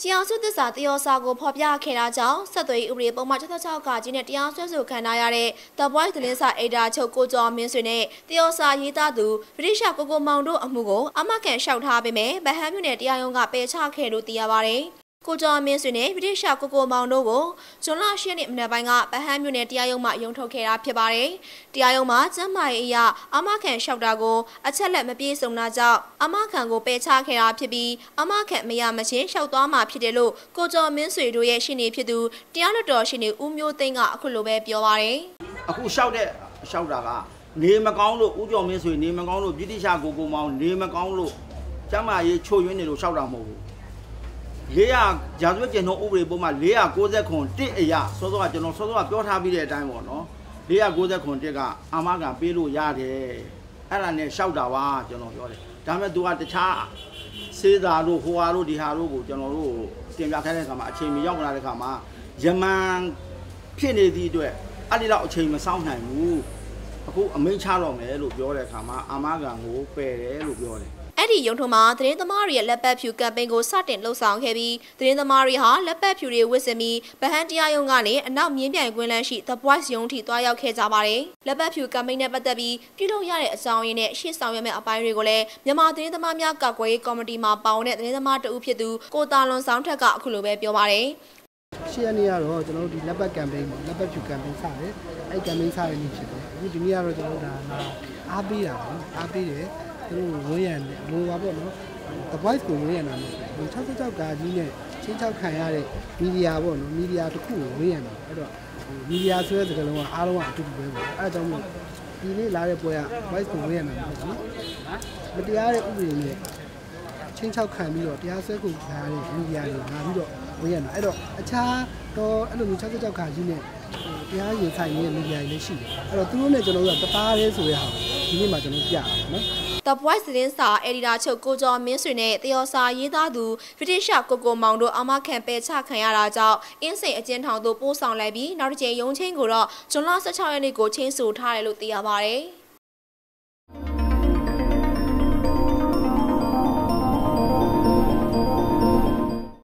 ။ကြီးအောင်စုသစ္စာတယောစာကိုဖော်ပြခဲ့တာကြောင့်ဆက်သွယ်ရေးဥပဒေပုံမှန်66ကကြီးနဲ့တရားစွဲဆိုခံထားရတဲ့ The Voice သတင်းစာအေဒါချုပ်ကိုကျော်မင်းဆွေနဲ့တယောစာရေးသားသူဗြိတိရှကိုကိုမောင်တို့အမှုကိုအမကန်လျှောက်ထားပေမဲ့ဗဟန်းမြို့နယ်တရားရုံးကပယ်ချခဲ့လို့သိရပါတယ်။ ကိုကျော်မင်းဆွေနဲ့ဗြိတိရှကိုကိုမောင်တို့ကိုဇွန်လ10ရက်နေ့မနက်ပိုင်းကဗဟန်းမြို့နယ်တရားရုံးမှရုံထုတ်ခဲ့တာဖြစ်ပါတယ်။တရားရုံးမှာကျမ်းမာရေးအရအမခံလျှောက်တာကိုအချက်လက်မပြေစုံတာကြောင့်အမခံကိုပယ်ချခဲ့တာဖြစ်ပြီးအမခံမရမချင်းလျှောက်သွားမှာဖြစ်တယ်လို့ကိုကျော်မင်းဆွေတို့ရဲ့ရှင်းနေဖြစ်သူတရားလွှတ်တော်ရှင်းနေဦးမျိုးသိန်းကအခုလိုပဲပြောပါတယ်။အခုလျှောက်တဲ့လျှောက်တာကနေမကောင်းလို့ဦးကျော်မင်းဆိုရင်နေမကောင်းလို့ပြည်တိရှာကိုကိုမောင်နေမကောင်းလို့ကျမ်းမာရေးချို့ယွင်းနေလို့လျှောက်တာမဟုတ်ဘူး 400ရာဇဝတ်ကျင့်ထုံးဥပဒေပုံမှ490ခွန်1အရာစောစောကကျွန်တော်စောစောကပြောထားပြီးတဲ့အတိုင်းပေါ့နော်490ခွန်1ကအာမခံပေးလို့ရတယ်အဲ့ဒါနဲ့လျှောက်တာပါကျွန်တော်ပြောတယ်ဒါပေမဲ့သူကတခြားစေးသာတို့ဟိုဟာတို့ဒီဟာတို့ကိုကျွန်တော်တို့တင်ပြခိုင်းတဲ့အခါမှာအချိန်မရောက်လာတဲ့အခါမှာယမန်ဖြစ်နေသည့်အတွက်အဲ့ဒီတော့အချိန်မစောင့်နိုင်ဘူးအခုအမိန့်ချတော့မယ်လို့ပြောတဲ့အခါမှာအာမခံကိုပယ်တယ်လို့ပြောတယ်အဲ့ ဒီရုံထုံမှာသတင်းသမားတွေရဲ့လက်ပတ်ဖြူကမ်ပိန်းကိုစတင်လှုပ်ဆောင်ခဲ့ပြီးသတင်းသမားတွေဟာလက်ပတ်ဖြူတွေဝစ်စင်ပြီးဗဟန်းတရားရုံးကနေအနောက်မြင်းပြိုင်ကွင်းလန်းရှိ The Voice ရုံးထိတွားရောက်ခဲ့ကြပါတယ်။လက်ပတ်ဖြူကမ်ပိန်းနဲ့ပတ်သက်ပြီးပြုလုပ်ရတဲ့အကြောင်းရင်းနဲ့ရှေ့ဆောင်ရွက်မယ့်အပိုင်းတွေကိုလည်းမြန်မာသတင်းသမားများကာကွယ်ရေးကော်မတီမှပါဝင်တဲ့သတင်းသမားတဦးဖြစ်သူကိုတာလွန်ဆောင်ထက်ကအခုလိုပဲပြောပါတယ်။ရှေ့ရက်နေ့ကတော့ကျွန်တော်တို့ဒီလက်ပတ်ကမ်ပိန်းပေါ့လက်ပတ်ဖြူကမ်ပိန်းစတယ်အဲ့ကမ်ပိန်းစတဲ့နေ့ဖြစ်တယ်အခုဒီနေ့ကတော့ကျွန်တော်တို့ဒါလာအားပေးတာပေါ့နော်အားပေးတယ် သူတို့ဝန်းရံတယ်လိုပါပေါ့နော် The Voice ကိုဝန်းရံတာမျိုးဟို66ကာကြီးနဲ့ချင်းချောက်ခံရတဲ့မီဒီယာပေါ့နော်မီဒီယာတစ်ခုကိုဝန်းရံတာအဲ့တော့ဟိုမီဒီယာဆိုတဲ့စကားလုံးကအားလုံးကအတူတူပဲပေါ့အဲ့ဒါကြောင့်မို့ဒီနေ့လာတဲ့ပွဲက Voice ကိုဝန်းရံတာမျိုးပေါ့နော်မတရားတဲ့ဥပဒေနဲ့ ချင်းချောက်ခံပြီးတော့တရားစွဲခုခံရတဲ့မီဒီယာတွေလာပြီးတော့ဝင်ရတာအဲ့တော့အခြားတော့အဲ့လိုမျိုး66ခါကြီးနဲ့ဟိုတရားရင်ဆိုင်နေတဲ့မီဒီယာတွေလည်းရှိတယ်အဲ့တော့သူတို့နဲ့ကျွန်တော်တို့ကတသားတည်းဆိုတဲ့ဟာဒီနေ့မှကျွန်တော်ပြရအောင်နော် The Voice သတင်းစာအယ်ဒီတာချုပ်ကိုကျော်မင်းဆွေနဲ့တယောစာရေးသားသူဗြိတိရှကိုကိုမောင်တို့အမခံပယ်ချခံရတာကြောင့်အင်းစိန်အကျဉ်းထောင်သို့ပို့ဆောင်လိုက်ပြီးနောက်တစ်ကြိမ်ရုံးချင်းကိုတော့ဇွန်လ16ရက်နေ့ကိုချင်းဆိုထားတယ်လို့သိရပါဗျ။